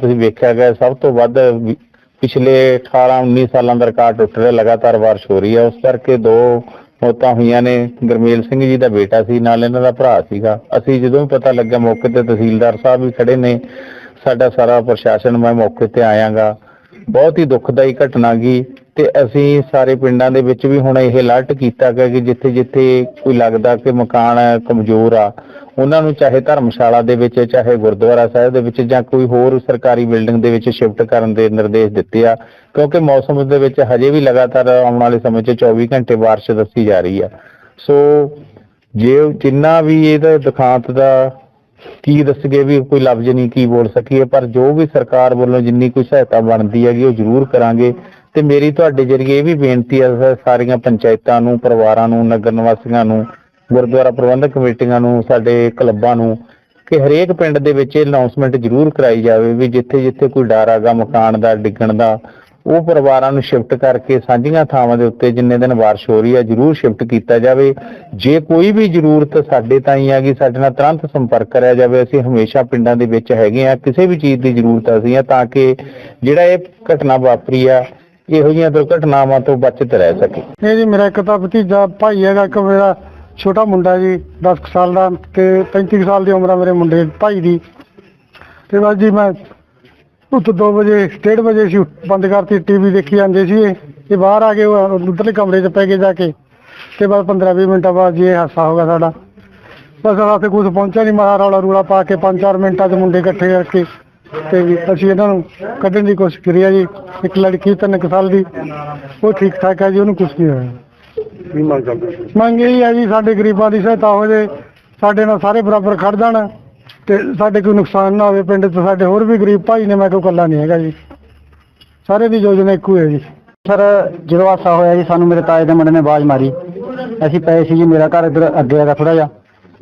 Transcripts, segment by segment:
ਤੁਸੀਂ ਵੇਖਿਆ ਗਿਆ, ਸਭ ਤੋਂ ਵੱਧ ਪਿਛਲੇ 18 19 ਸਾਲਾਂ ਦਾ ਰਿਕਾਰਡ ਟੁੱਟ ਰਿਹਾ, ਲਗਾਤਾਰ ਬਾਰਿਸ਼ ਹੋ ਰਹੀ ਹੈ। ਉਸ ਕਰਕੇ ਦੋ ਮੌਤਾਂ ਹੋਈਆਂ ਨੇ। ਗੁਰਮੇਲ ਸਿੰਘ ਜੀ ਦਾ ਬੇਟਾ ਸੀ, ਨਾਲ ਇਹਨਾਂ ਦਾ ਭਰਾ ਸੀਗਾ। ਅਸੀਂ ਜਦੋਂ ਪਤਾ ਲੱਗਿਆ ਮੌਕੇ ਤੇ, ਤਹਿਸੀਲਦਾਰ ਸਾਹਿਬ ਵੀ ਖੜੇ ਨੇ। ਸਾਡਾ ਸਾਰਾ ਪ੍ਰਸ਼ਾਸਨ, ਮੈਂ ਮੌਕੇ ਤੇ ਆਇਆਗਾ। ਬਹੁਤ ਹੀ ਦੁਖਦਾਈ ਘਟਨਾ ਗੀ ਤੇ ਅਸੀਂ ਸਾਰੇ ਪਿੰਡਾਂ ਦੇ ਵਿੱਚ ਵੀ ਹੁਣ ਇਹ ਅਲਰਟ ਕੀਤਾ ਗਿਆ ਕਿ ਜਿੱਥੇ ਜਿੱਥੇ ਕੋਈ ਲੱਗਦਾ ਕਿ ਮਕਾਨ ਕਮਜ਼ੋਰ ਆ ਉਹਨਾਂ ਨੂੰ ਚਾਹੇ ਧਰਮਸ਼ਾਲਾ ਦੇ ਵਿੱਚ, ਚਾਹੇ ਗੁਰਦੁਆਰਾ ਸਾਹਿਬ ਦੇ ਵਿੱਚ ਜਾਂ ਕੋਈ ਹੋਰ ਸਰਕਾਰੀ ਬਿਲਡਿੰਗ ਦੇ ਵਿੱਚ ਸ਼ਿਫਟ ਕਰਨ ਦੇ ਨਿਰਦੇਸ਼ ਦਿੱਤੇ ਆ, ਕਿਉਂਕਿ ਮੌਸਮ ਦੇ ਵਿੱਚ ਹਜੇ ਵੀ ਲਗਾਤਾਰ ਆਉਣ ਵਾਲੇ ਸਮੇਂ 'ਚ 24 ਘੰਟੇ ਬਾਰਿਸ਼ ਦੱਸੀ ਜਾ ਰਹੀ ਆ। ਸੋ ਜੇ ਜਿੰਨਾ ਵੀ ਇਹਦਾ ਦੁਖਾਂਤ ਦਾ ਕੀ ਦੱਸਗੇ ਵੀ ਕੋਈ ਲਫ਼ਜ਼ ਨਹੀਂ, ਕੀ ਬੋਲ ਸਕੀਏ, ਪਰ ਜੋ ਵੀ ਸਰਕਾਰ ਵੱਲੋਂ ਜਿੰਨੀ ਕੋਈ ਸਹਾਇਤਾ ਬਣਦੀ ਹੈਗੀ ਉਹ ਜ਼ਰੂਰ ਕਰਾਂਗੇ। ਤੇ ਮੇਰੀ ਤੁਹਾਡੇ ਜਰੀਏ ਇਹ ਵੀ ਬੇਨਤੀ ਹੈ ਸਾਰੀਆਂ ਪੰਚਾਇਤਾਂ ਨੂੰ, ਪਰਿਵਾਰਾਂ ਨੂੰ, ਨਗਰ ਨਿਵਾਸੀਆਂ ਨੂੰ ਗੁਰਦੁਆਰਾ ਪ੍ਰਬੰਧਕ ਕਮੇਟੀਆਂ ਨੂੰ, ਸਾਡੇ ਕਲੱਬਾਂ ਨੂੰ ਕਿ ਹਰੇਕ ਪਿੰਡ ਦੇ ਵਿੱਚ ਇਹ ਅਨਾਉਂਸਮੈਂਟ ਜ਼ਰੂਰ ਕਰਾਈ ਜਾਵੇ ਵੀ ਜਿੱਥੇ ਜਿੱਥੇ ਕੋਈ ਡਰ ਹੈਗਾ, ਮਕਾਨ ਦਾ, ਡਿੱਗਣ ਦਾ, ਉਹ ਪਰਿਵਾਰਾਂ ਨੂੰ ਸ਼ਿਫਟ ਕਰਕੇ ਸਾਂਝੀਆਂ ਥਾਵਾਂ ਦੇ ਉੱਤੇ ਜਿੰਨੇ ਦਿਨ ਬਾਰਿਸ਼ ਹੋ ਰਹੀ ਹੈ, ਜ਼ਰੂਰ ਸ਼ਿਫਟ ਕੀਤਾ ਜਾਵੇ। ਜੇ ਕੋਈ ਵੀ ਜ਼ਰੂਰਤ ਸਾਡੇ ਤਾਈਂ ਹੈਗੀ, ਸਾਡੇ ਨਾਲ ਤੁਰੰਤ ਸੰਪਰਕ ਕਰਿਆ ਜਾਵੇ। ਅਸੀਂ ਹਮੇਸ਼ਾ ਪਿੰਡਾਂ ਦੇ ਵਿੱਚ ਹੈਗੇ ਆ ਕਿਸੇ ਵੀ ਚੀਜ਼ ਦੀ ਜ਼ਰੂਰਤ ਅਸੀਂ ਆ ਤਾਂ ਕਿ ਜਿਹੜਾ ਇਹ ਘਟਨਾ ਵਾਪਰੀ ਆ, ਇਹੋ ਜਿਹੀਆਂ ਦੁਰਘਟਨਾਵਾਂ ਤੋਂ ਬਚਤ ਰਹਿ ਸਕੇ। ਇਹ ਜੀ ਮੇਰਾ ਇੱਕ ਤਾਂ ਭਤੀਜਾ, ਭਾਈ ਹੈਗਾ, ਇੱਕ ਮੇਰਾ ਛੋਟਾ ਮੁੰਡਾ ਜੀ 10 ਸਾਲ ਦਾ ਤੇ 35 ਕੁ ਸਾਲ ਦੀ ਉਮਰ ਆ ਮੇਰੇ ਮੁੰਡੇ ਭਾਈ ਦੀ। ਤੇ ਬਸ ਜੀ ਮੈਂ ਉੱਤ 2 ਵਜੇ 1:30 ਵਜੇ ਸੀ ਬੰਦ ਕਰਤੀ, ਟੀਵੀ ਦੇਖੀ ਜਾਂਦੇ ਸੀ ਇਹ ਬਾਹਰ ਆ ਕੇ ਉਧਰਲੇ ਕਮਰੇ 'ਚ ਪੈ ਗਏ ਜਾ ਕੇ। ਤੇ ਬਸ 15-20 ਮਿੰਟਾਂ ਬਾਅਦ ਜੀ ਇਹ ਹਾਦਸਾ ਹੋ ਗਿਆ ਸਾਡਾ। ਬਸ ਰਾਤੇ ਕੁਝ ਪਹੁੰਚਿਆ ਨਹੀਂ ਮਾਰਾ ਰੌਲਾ ਰੂਲਾ ਪਾ ਕੇ 5-4 ਮਿੰਟਾਂ 'ਚ ਮੁੰਡੇ ਇਕੱਠੇ ਕਰਕੇ ਤੇ ਅਸੀਂ ਇਹਨਾਂ ਨੂੰ ਕੱਢਣ ਦੀ ਕੋਸ਼ਿਸ਼ ਕਰੀ ਆ ਜੀ। ਇੱਕ ਲੜਕੀ, ਤਿੰਨ ਕੁ ਸਾਲ ਦੀ, ਉਹ ਠੀਕ ਠਾਕ ਹੈ ਜੀ, ਉਹਨੂੰ ਕੁਝ ਨਹੀਂ ਹੋਇਆ। ਕੀ ਮੰਗ ਕਰਦੇ ਮੰਗ ਇਹ ਹੈ ਜੀ ਸਾਡੇ ਗਰੀਬਾਂ ਦੀ ਸਹਾਇਤਾ ਹੋ ਜੇ ਸਾਡੇ ਨਾਲ ਸਾਰੇ ਬਰਾਬਰ ਖੜ ਜਾਣ ਤੇ ਸਾਡੇ ਕੋਈ ਨੁਕਸਾਨ ਨਾ ਹੋਵੇ ਪਿੰਡ 'ਚ ਸਾਡੇ ਹੋਰ ਵੀ ਗਰੀਬ ਭਾਈ ਨੇ ਮੈਂ ਕੋਈ ਇਕੱਲਾ ਨਹੀਂ ਹੈਗਾ ਜੀ। ਸਾਰੇ ਦੀ ਯੋਜਨਾ ਇੱਕੋ ਹੈ ਜੀ। ਸਰ ਜਦੋਂ ਹਾਦਸਾ ਹੋਇਆ ਜੀ ਸਾਨੂੰ ਮੇਰੇ ਤਾਏ ਦੇ ਮੁੰਡੇ ਨੇ ਆਵਾਜ਼ ਮਾਰੀ। ਅਸੀਂ ਪਏ ਸੀ ਜੀ ਮੇਰਾ ਘਰ ਇੱਧਰ ਅੱਗੇ ਹੈਗਾ ਥੋੜਾ ਜਿਹਾ।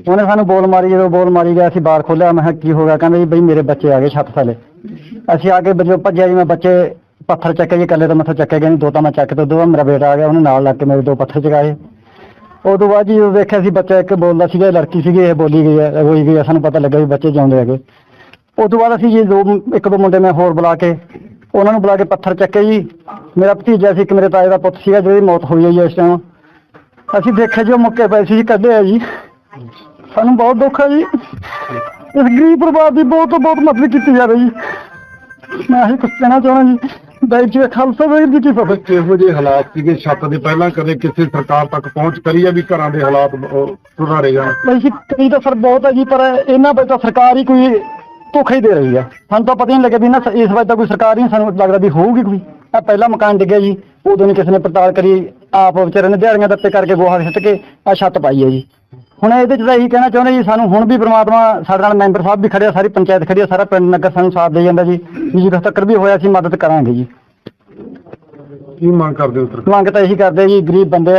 ਉਹਨੇ ਸਾਨੂੰ ਬੋਲ ਮਾਰੀ ਜਦੋਂ ਬੋਲ ਮਾਰੀ ਗਿਆ ਅਸੀਂ ਬਾਹਰ ਖੋਲਿਆ ਮੈਂ ਕਿਹਾ ਕੀ ਹੋ ਗਿਆ? ਕਹਿੰਦਾ ਜੀ ਬਈ ਮੇਰੇ ਬੱਚੇ ਆ ਗਏ ਛੱਤ ਥੱਲੇ। ਅਸੀਂ ਆ ਕੇ ਜਦੋਂ ਭੱਜਿਆ ਜੀ ਮੈਂ ਬੱਚੇ ਪੱਥਰ ਚੱਕੇ ਜੀ ਇਕੱਲੇ ਤਾਂ ਮੱਥਾ ਚੱਕਿਆ ਗਏ ਨਹੀਂ, ਦੋ ਤਾਂ ਮੈਂ ਚੱਕ ਤੇ ਉਦੋਂ ਮੇਰਾ ਬੇਟਾ ਆ ਗਿਆ, ਉਹਨੇ ਨਾਲ ਲੱਗ ਕੇ ਮੇਰੇ ਦੋ ਪੱਥਰ ਚਗਾਏ ਉਦੋਂ ਬਾਅਦ ਜੀ ਜਦੋਂ ਦੇਖਿਆ ਸੀ ਬੱਚਾ ਇੱਕ ਬੋਲਦਾ ਸੀਗਾ ਲੜਕੀ ਸੀਗੀ, ਇਹ ਬੋਲੀ ਗਈ ਹੈ ਹੋਈ ਗਈ ਹੈ, ਸਾਨੂੰ ਪਤਾ ਲੱਗਾ ਵੀ ਬੱਚੇ ਜਿਉਂਦੇ ਹੈਗੇ। ਉਦੋਂ ਬਾਅਦ ਅਸੀਂ ਜੀ ਦੋ, ਇੱਕ ਦੋ ਮੁੰਡੇ ਮੈਂ ਹੋਰ ਬੁਲਾ ਕੇ, ਉਹਨਾਂ ਨੂੰ ਬੁਲਾ ਕੇ ਪੱਥਰ ਚੱਕੇ ਜੀ। ਮੇਰਾ ਭਤੀਜਾ ਸੀ, ਇੱਕ ਮੇਰੇ ਤਾਏ ਦਾ ਪੁੱਤ ਸੀਗਾ, ਜਿਹਦੀ ਮੌਤ ਹੋਈ ਹੈ ਜੀ ਇਸ ਟਾਈਮ ਅਸੀਂ ਦੇਖਿਆ ਜੀ ਉਹ ਮੁੱਕੇ ਪਏ ਸੀ ਜੀ ਕੱਢੇ ਆ ਜੀ। ਸਾਨੂੰ ਬਹੁਤ ਦੁੱਖ ਹੈ ਜੀ। ਇਸ ਗਰੀਬ ਪਰਿਵਾਰ ਦੀ ਬਹੁਤ ਬਹੁਤ ਮਦਦ ਕੀਤੀ ਜਾਵੇ ਜੀ। ਮੈਂ ਇਹ ਕੁਛ ਕਹਿਣਾ ਚਾਹੁੰਦਾ ਜੀ। ਦਾਈ ਜੀ ਖਾਲਸਾ ਵਾਹਿਗੁਰੂ ਜੀ ਕੀ ਫਤਿਹ। ਕਿਹੋ ਜਿਹੇ ਹਾਲਾਤ ਸੀਗੇ? ਛੱਤ ਦੇ ਪਹਿਲਾਂ ਕਦੇ ਕਿਸੇ ਸਰਕਾਰ ਤੱਕ ਪਹੁੰਚ ਕਰੀ ਆ ਵੀ ਘਰਾਂ ਦੇ ਹਾਲਾਤ ਸੁਧਾਰੇ ਜਾਣ? ਬਈ ਜੀ ਕਈ ਤਾਂ ਸਰ ਬਹੁਤ ਹੈ ਜੀ ਪਰ ਇਹਨਾਂ ਵਿੱਚ ਤਾਂ ਸਰਕਾਰ ਹੀ ਕੋਈ ਧੋਖਾ ਹੀ ਦੇ ਰਹੀ ਆ। ਸਾਨੂੰ ਤਾਂ ਪਤਾ ਹੀ ਨਹੀਂ ਲੱਗਿਆ ਵੀ ਨਾ ਇਸ ਵਾਰ ਤਾਂ ਕੋਈ ਸਰਕਾਰ ਹੀ ਸਾਨੂੰ ਲੱਗਦਾ ਵੀ ਹੋਊਗੀ ਕੋਈ। ਆ ਪਹਿਲਾ ਮਕਾਨ ਡਿੱਗਿਆ ਜੀ ਉਦੋਂ ਨਹੀਂ ਕਿਸੇ ਨੇ ਪੜਤਾਲ ਕਰੀ ਆਪ ਵਿਚਾਰੇ ਨੇ ਦਿਹਾੜੀਆਂ ਦੱਪੇ ਕਰਕੇ ਗੋਹਾ ਸਿੱਟ ਕੇ ਆ ਛੱਤ ਪਾਈ ਹੈ ਜੀ। ਹੁਣ ਇਹਦੇ ਚ ਤਾਂ ਇਹੀ ਕਹਿਣਾ ਚਾਹੁੰਦੇ ਜੀ ਸਾਨੂੰ ਹੁਣ ਵੀ ਪ੍ਰਮਾਤਮਾ ਸਾਡੇ ਨਾਲ ਮੈਂਬਰ ਸਾਹਿਬ ਵੀ ਖੜੇ ਆ ਸਾਰੀ ਪੰਚਾਇਤ ਖੜੀ ਆ ਸਾਰਾ ਪਿੰਡ ਨਗਰ ਸਾਨੂੰ ਸਾਥ ਦੇ ਜਾਂਦਾ ਜੀ। ਵੀ ਜਦੋਂ ਤੱਕ ਵੀ ਹੋਇਆ ਅਸੀਂ ਮਦਦ ਕਰਾਂਗੇ ਜੀ। ਕੀ ਮੰਗ ਕਰਦੇ ਹੋ ਸਰਕਾਰ ਮੰਗ ਤਾਂ ਇਹੀ ਕਰਦੇ ਜੀ ਗਰੀਬ ਬੰਦੇ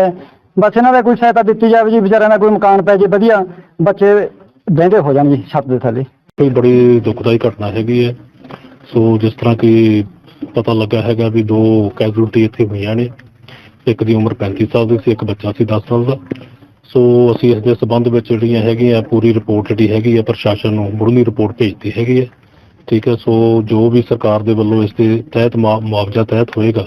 ਬਸ ਇਹਨਾਂ ਦਾ ਕੋਈ ਸਹਾਇਤਾ ਦਿੱਤੀ ਜਾਵੇ ਜੀ ਵਿਚਾਰਿਆਂ ਦਾ ਕੋਈ ਮਕਾਨ ਪੈ ਜੇ ਵਧੀਆ। ਬੱਚੇ ਬਹਿੰਦੇ ਹੋ ਜਾਣ ਜੀ ਛੱਤ ਦੇ ਥੱਲੇ। ਇਹ ਬੜੀ ਦੁਖਦਾਈ ਘਟਨਾ ਹੈਗੀ ਹੈ। ਸੋ ਜਿਸ ਤਰ੍ਹਾਂ ਕਿ ਪਤਾ ਲੱਗਾ ਹੈਗਾ ਵੀ ਦੋ ਕੈਜੂਲਟੀ ਇੱਥੇ ਹੋਈਆਂ ਨੇ। ਇੱਕ ਦੀ ਉਮਰ 35 ਸਾਲ ਦੀ ਸੀ ਇੱਕ ਬੱਚਾ ਸੀ 10 ਸਾਲ ਦਾ। ਸੋ ਅਸੀਂ ਇਸ ਦੇ ਸਬੰਧ ਵਿੱਚ ਜਿਹੜੀਆਂ ਹੈਗੀਆਂ ਪੂਰੀ ਰਿਪੋਰਟ ਜਿਹੜੀ ਹੈਗੀ ਆ, ਪ੍ਰਸ਼ਾਸਨ ਨੂੰ ਮੁੱਢਲੀ ਰਿਪੋਰਟ ਭੇਜਤੀ ਹੈਗੀ ਹੈ ਠੀਕ ਹੈ ਸੋ ਜੋ ਵੀ ਸਰਕਾਰ ਦੇ ਵੱਲੋਂ ਇਸ ਦੇ ਤਹਿਤ ਮੁਆਵਜ਼ਾ ਤਹਿਤ ਹੋਏਗਾ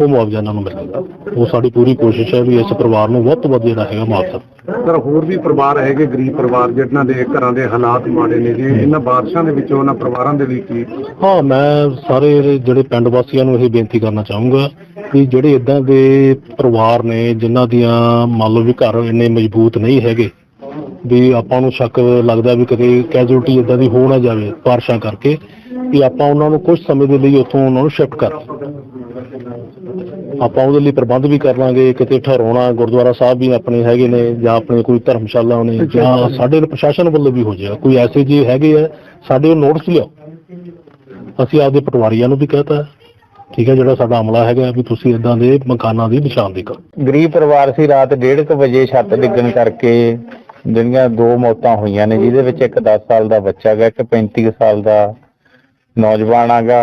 ਉਹ ਮੁਆਵਜ਼ਾ ਇਹਨਾਂ ਨੂੰ ਮਿਲੇਗਾ। ਉਹ ਸਾਡੀ ਪੂਰੀ ਕੋਸ਼ਿਸ਼ ਹੈ ਵੀ ਇਸ ਪਰਿਵਾਰ ਨੂੰ ਵੱਧ ਤੋਂ ਵੱਧ ਜਿਹੜਾ ਹੈਗਾ ਮੁਆਵਜ਼ਾ ਸਰ ਹੋਰ ਵੀ ਪਰਿਵਾਰ ਹੈਗੇ ਗਰੀਬ ਪਰਿਵਾਰ ਜਿਨ੍ਹਾਂ ਦੇ ਘਰਾਂ ਦੇ ਹਾਲਾਤ ਮਾੜੇ ਨੇ ਜੀ ਇਹਨਾਂ ਬਾਰਿਸ਼ਾਂ ਦੇ ਵਿੱਚੋਂ ਉਹਨਾਂ ਪਰਿਵਾਰਾਂ ਦੇ ਲਈ ਕੀ? ਹਾਂ ਮੈਂ ਸਾਰੇ ਜਿਹੜੇ ਪਿੰਡ ਵਾਸੀਆਂ ਨੂੰ ਇਹ ਬੇਨਤੀ ਕਰਨਾ ਚਾਹੂੰਗਾ ਕਿ ਜਿਹੜੇ ਇਦਾਂ ਦੇ ਪਰਿਵਾਰ ਨੇ ਜਿਨ੍ਹਾਂ ਦੀਆਂ ਮੰਨ ਲਓ ਵੀ ਘਰ ਇੰਨੇ ਮਜ਼ਬੂਤ ਨਹੀਂ ਹੈਗੇ ਵੀ ਆਪਾਂ ਨੂੰ ਸ਼ੱਕ ਲੱਗਦਾ ਵੀ ਕਦੇ ਕੈਜੂਅਲਟੀ ਇਦਾਂ ਦੀ ਹੋ ਨਾ ਜਾਵੇ ਬਾਰਿਸ਼ਾਂ ਕਰਕੇ ਕਿ ਆਪਾਂ ਉਹਨਾਂ ਨੂੰ ਕੁਝ ਸਮੇਂ ਦੇ ਲਈ ਉੱਥੋਂ ਉਹਨਾਂ ਨੂੰ ਸ਼ਿਫਟ ਕਰ ਆਪਾਂ ਉਹਦੇ ਲਈ ਪ੍ਰਬੰਧ ਵੀ ਕਰ ਲਾਂਗੇ ਕਿਤੇ ਠਹਿਰਾਉਣਾ ਗੁਰਦੁਆਰਾ ਸਾਹਿਬ ਵੀ ਆਪਣੇ ਹੈਗੇ ਨੇ ਜਾਂ ਆਪਣੇ ਕੋਈ ਧਰਮਸ਼ਾਲਾ ਨੇ ਜਾਂ ਸਾਡੇ ਪ੍ਰਸ਼ਾਸਨ ਵੱਲੋਂ ਵੀ ਹੋ ਜਾਏਗਾ ਕੋਈ ਐਸੇ ਜੀ ਹੈਗੇ ਆ ਸਾਡੇ ਉਹ ਨੋਟਿਸ ਲਿਆਓ। ਅਸੀਂ ਆਪਦੇ ਪਟਵਾਰੀਆਂ ਨੂੰ ਵੀ ਕਹਤਾ। ਠੀਕ ਹੈ ਜਿਹੜਾ ਸਾਡਾ ਅਮਲਾ ਹੈਗਾ ਵੀ ਤੁਸੀਂ ਇਦਾਂ ਦੇ ਮਕਾਨਾਂ ਦੀ ਨਿਸ਼ਾਨਦੇਹੀ ਕਰੋ ਗਰੀਬ ਪਰਿਵਾਰ ਸੀ ਰਾਤ 1:30 ਵਜੇ ਛੱਤ ਡਿੱਗਣ ਕਰਕੇ ਜਿਹੜੀਆਂ ਦੋ ਮੌਤਾਂ ਹੋਈਆਂ ਨੇ ਜਿਹਦੇ ਵਿੱਚ ਇੱਕ 10 ਸਾਲ ਦਾ ਬੱਚਾ ਗਾ ਇੱਕ 35 ਕੁ ਸਾਲ ਦਾ ਨੌਜਵਾਨ ਆਗਾ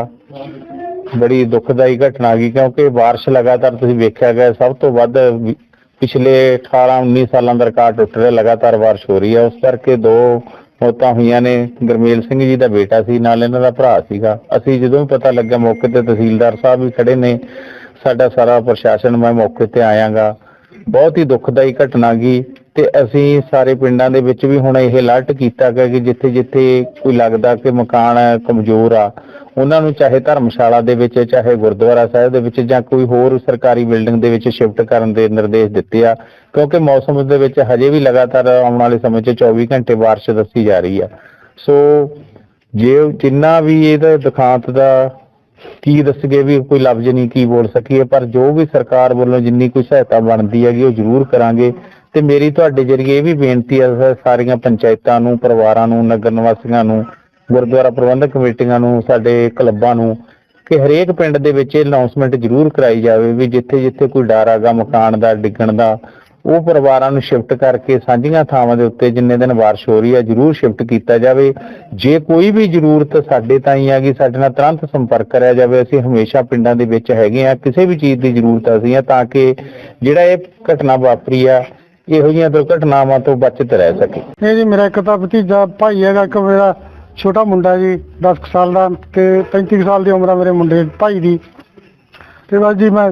ਬੜੀ ਦੁਖਦਾਈ ਘਟਨਾ ਗਈ ਕਿਉਂਕਿ ਬਾਰਿਸ਼ ਲਗਾਤਾਰ ਤੁਸੀਂ ਵੇਖਿਆ ਗਿਆ, ਸਭ ਤੋਂ ਵੱਧ ਪਿਛਲੇ 18 19 ਸਾਲਾਂ ਦਾ ਰਿਕਾਰਡ ਟੁੱਟ ਰਿਹਾ, ਲਗਾਤਾਰ ਬਾਰਿਸ਼ ਹੋ ਰਹੀ ਹੈ। ਉਸ ਕਰਕੇ ਦੋ ਮੌਤਾਂ ਹੋਈਆਂ ਨੇ। ਗੁਰਮੇਲ ਸਿੰਘ ਜੀ ਦਾ ਬੇਟਾ ਸੀ, ਨਾਲ ਇਹਨਾਂ ਦਾ ਭਰਾ ਸੀਗਾ। ਅਸੀਂ ਜਦੋਂ ਵੀ ਪਤਾ ਲੱਗਿਆ, ਮੌਕੇ ਤੇ ਤਹਿਸੀਲਦਾਰ ਸਾਹਿਬ ਵੀ ਖੜੇ ਨੇ। ਸਾਡਾ ਸਾਰਾ ਪ੍ਰਸ਼ਾਸਨ, ਮੈਂ ਮੌਕੇ ਤੇ ਆਇਆਗਾ। ਬਹੁਤ ਹੀ ਦੁਖਦਾਈ ਘਟਨਾ ਗਈ ਤੇ ਅਸੀਂ ਸਾਰੇ ਪਿੰਡਾਂ ਦੇ ਵਿੱਚ ਵੀ ਹੁਣ ਇਹ ਅਲਰਟ ਕੀਤਾ ਗਿਆ ਕਿ ਜਿੱਥੇ ਜਿੱਥੇ ਕੋਈ ਲੱਗਦਾ ਕਿ ਮਕਾਨ ਕਮਜ਼ੋਰ ਆ, ਉਹਨਾਂ ਨੂੰ ਚਾਹੇ ਧਰਮਸ਼ਾਲਾ ਦੇ ਵਿੱਚ, ਚਾਹੇ ਗੁਰਦੁਆਰਾ ਸਾਹਿਬ ਦੇ ਵਿੱਚ ਜਾਂ ਕੋਈ ਹੋਰ ਸਰਕਾਰੀ ਬਿਲਡਿੰਗ ਦੇ ਵਿੱਚ ਸ਼ਿਫਟ ਕਰਨ ਦੇ ਨਿਰਦੇਸ਼ ਦਿੱਤੇ ਆ, ਕਿਉਂਕਿ ਮੌਸਮ ਦੇ ਵਿੱਚ ਹਜੇ ਵੀ ਲਗਾਤਾਰ ਆਉਣ ਵਾਲੇ ਸਮੇਂ 'ਚ 24 ਘੰਟੇ ਬਾਰਿਸ਼ ਦੱਸੀ ਜਾ ਰਹੀ ਆ। ਸੋ ਜੇ ਜਿੰਨਾ ਵੀ ਇਹਦਾ ਦੁਖਾਂਤ ਦਾ ਕੀ ਦੱਸਗੇ ਵੀ ਕੋਈ ਲਫ਼ਜ਼ ਨਹੀਂ, ਕੀ ਬੋਲ ਸਕੀਏ, ਪਰ ਜੋ ਵੀ ਸਰਕਾਰ ਵੱਲੋਂ ਜਿੰਨੀ ਕੋਈ ਸਹਾਇਤਾ ਬਣਦੀ ਹੈਗੀ, ਉਹ ਜ਼ਰੂਰ ਕਰਾਂਗੇ। ਤੇ ਮੇਰੀ ਤੁਹਾਡੇ ਜਰੀਏ ਇਹ ਵੀ ਬੇਨਤੀ ਹੈ ਸਾ- ਸਾਰੀਆਂ ਪੰਚਾਇਤਾਂ ਨੂੰ, ਪਰਿਵਾਰਾਂ ਨੂੰ, ਨਗਰ ਨਿਵਾਸੀਆਂ ਨੂੰ, ਗੁਰਦੁਆਰਾ ਪ੍ਰਬੰਧਕ ਕਮੇਟੀਆਂ ਨੂੰ, ਸਾਡੇ ਕਲੱਬਾਂ ਨੂੰ ਕਿ ਹਰੇਕ ਪਿੰਡ ਦੇ ਵਿੱਚ ਇਹ ਅਨਾਉਂਸਮੈਂਟ ਜ਼ਰੂਰ ਕਰਾਈ ਜਾਵੇ ਵੀ ਜਿੱਥੇ ਜਿੱਥੇ ਕੋਈ ਡਰ ਹੈਗਾ, ਮਕਾਨ ਦਾ, ਡਿੱਗਣ ਦਾ, ਉਹ ਪਰਿਵਾਰਾਂ ਨੂੰ ਸ਼ਿਫਟ ਕਰਕੇ ਸਾਂਝੀਆਂ ਥਾਵਾਂ ਦੇ ਉੱਤੇ ਜਿੰਨੇ ਦਿਨ ਬਾਰਿਸ਼ ਹੋ ਰਹੀ ਹੈ, ਜ਼ਰੂਰ ਸ਼ਿਫਟ ਕੀਤਾ ਜਾਵੇ। ਜੇ ਕੋਈ ਵੀ ਜ਼ਰੂਰਤ ਸਾਡੇ ਤਾਈਂ ਗਈ ਸਾਡੇ ਨਾਲ ਤੁਰੰਤ ਸੰਪਰਕ ਕਰਿਆ ਜਾਵੇ, ਅਸੀਂ ਹਮੇਸ਼ਾ ਪਿੰਡਾਂ ਦੇ ਵਿੱਚ ਹੈਗੇ ਆ ਕਿਸੇ ਵੀ ਚੀਜ਼ ਦੀ ਜ਼ਰੂਰਤ ਅਸੀਂ ਆ ਤਾਂ ਕਿ ਜਿਹੜਾ ਇਹ ਘਟਨਾ ਵਾਪਰੀ ਆ ਇਹੋ ਜਿਹੀਆਂ ਦੁਰਘਟਨਾਵਾਂ ਤੋਂ ਬਚਤ ਰਹਿ ਸਕੇ। ਇਹ ਜੀ ਮੇਰਾ ਇੱਕ ਤਾਂ ਭਤੀਜਾ ਭਾਈ ਹੈਗਾ, ਇੱਕ ਮੇਰਾ ਛੋਟਾ ਮੁੰਡਾ ਜੀ 10 ਸਾਲ ਦਾ ਤੇ 35 ਸਾਲ ਦੀ ਉਮਰ ਆ ਮੇਰੇ ਮੁੰਡੇ ਭਾਈ ਦੀ। ਤੇ ਬਸ ਜੀ ਮੈਂ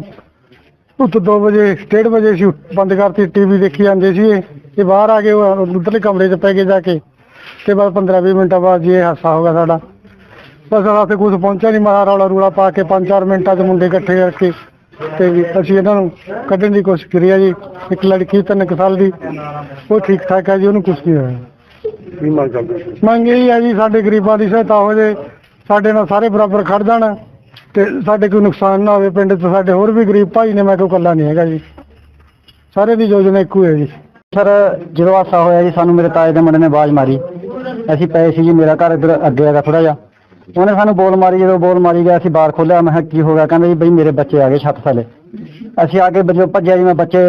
ਉੱਤ 2 ਵਜੇ 1:30 ਵਜੇ ਸੀ ਬੰਦ ਕਰਤੀ, ਟੀਵੀ ਦੇਖੀ ਜਾਂਦੇ ਸੀ ਇਹ ਬਾਹਰ ਆ ਕੇ ਉਧਰਲੇ ਕਮਰੇ 'ਚ ਪੈ ਗਏ ਜਾ ਕੇ। ਤੇ ਬਸ 15-20 ਮਿੰਟਾਂ ਬਾਅਦ ਜੀ ਇਹ ਹਾਸਾ ਹੋ ਗਿਆ ਸਾਡਾ। ਬਸ ਰਾਤੇ ਕੁਝ ਪਹੁੰਚਿਆ ਨਹੀਂ ਮਾਰਾ ਰੌਲਾ ਰੂਲਾ ਪਾ ਕੇ 5-4 ਮਿੰਟਾਂ 'ਚ ਮੁੰਡੇ ਇਕੱਠੇ ਕਰਕੇ ਤੇ ਵੀ ਅਸੀਂ ਇਹਨਾਂ ਨੂੰ ਕੱਢਣ ਦੀ ਕੋਸ਼ਿਸ਼ ਕਰੀ ਆ ਜੀ। ਇੱਕ ਲੜਕੀ ਤਿੰਨ ਕੁ ਸਾਲ ਦੀ ਉਹ ਠੀਕ ਠਾਕ ਹੈ ਜੀ ਉਹਨੂੰ ਕੁਝ ਨਹੀਂ ਹੋਇਆ। ਕੀ ਮੰਗ ਕਰਦੇ ਹੋ? ਮੰਗ ਇਹ ਹੈ ਜੀ ਸਾਡੇ ਗਰੀਬਾਂ ਦੀ ਸਹਾਇਤਾ ਹੋ ਜੇ ਸਾਡੇ ਨਾਲ ਸਾਰੇ ਬਰਾਬਰ ਖੜ ਜਾਣ ਤੇ ਸਾਡੇ ਕੋਈ ਨੁਕਸਾਨ ਨਾ ਹੋਵੇ ਪਿੰਡ 'ਚ ਸਾਡੇ ਹੋਰ ਵੀ ਗਰੀਬ ਭਾਈ ਨੇ ਮੈਂ ਕੋਈ ਇਕੱਲਾ ਨਹੀਂ ਹੈਗਾ ਜੀ। ਸਾਰੇ ਦੀ ਯੋਜਨਾ ਇੱਕੋ ਹੈ ਜੀ। ਸਰ ਜਦੋਂ ਹਾਦਸਾ ਹੋਇਆ ਜੀ ਸਾਨੂੰ ਮੇਰੇ ਤਾਏ ਦੇ ਮੁੰਡੇ ਨੇ ਆਵਾਜ਼ ਮਾਰੀ। ਅਸੀਂ ਪਏ ਸੀ ਜੀ ਮੇਰਾ ਘਰ ਇੱਧਰ ਅੱਗੇ ਹੈਗਾ ਥੋੜਾ ਜਿਹਾ। ਉਹਨੇ ਸਾਨੂੰ ਬੋਲ ਮਾਰੀ, ਜਦੋਂ ਬੋਲ ਮਾਰੀ ਗਿਆ, ਅਸੀਂ ਬਾਹਰ ਖੋਲਿਆ ਮੈਂ ਕਿਹਾ, ਕੀ ਹੋ ਗਿਆ? ਕਹਿੰਦਾ ਜੀ, ਬਈ ਮੇਰੇ ਬੱਚੇ ਆ ਗਏ ਛੱਤ ਥੱਲੇ। ਅਸੀਂ ਆ ਕੇ ਜਦੋਂ ਭੱਜਿਆ ਜੀ, ਮੈਂ ਬੱਚੇ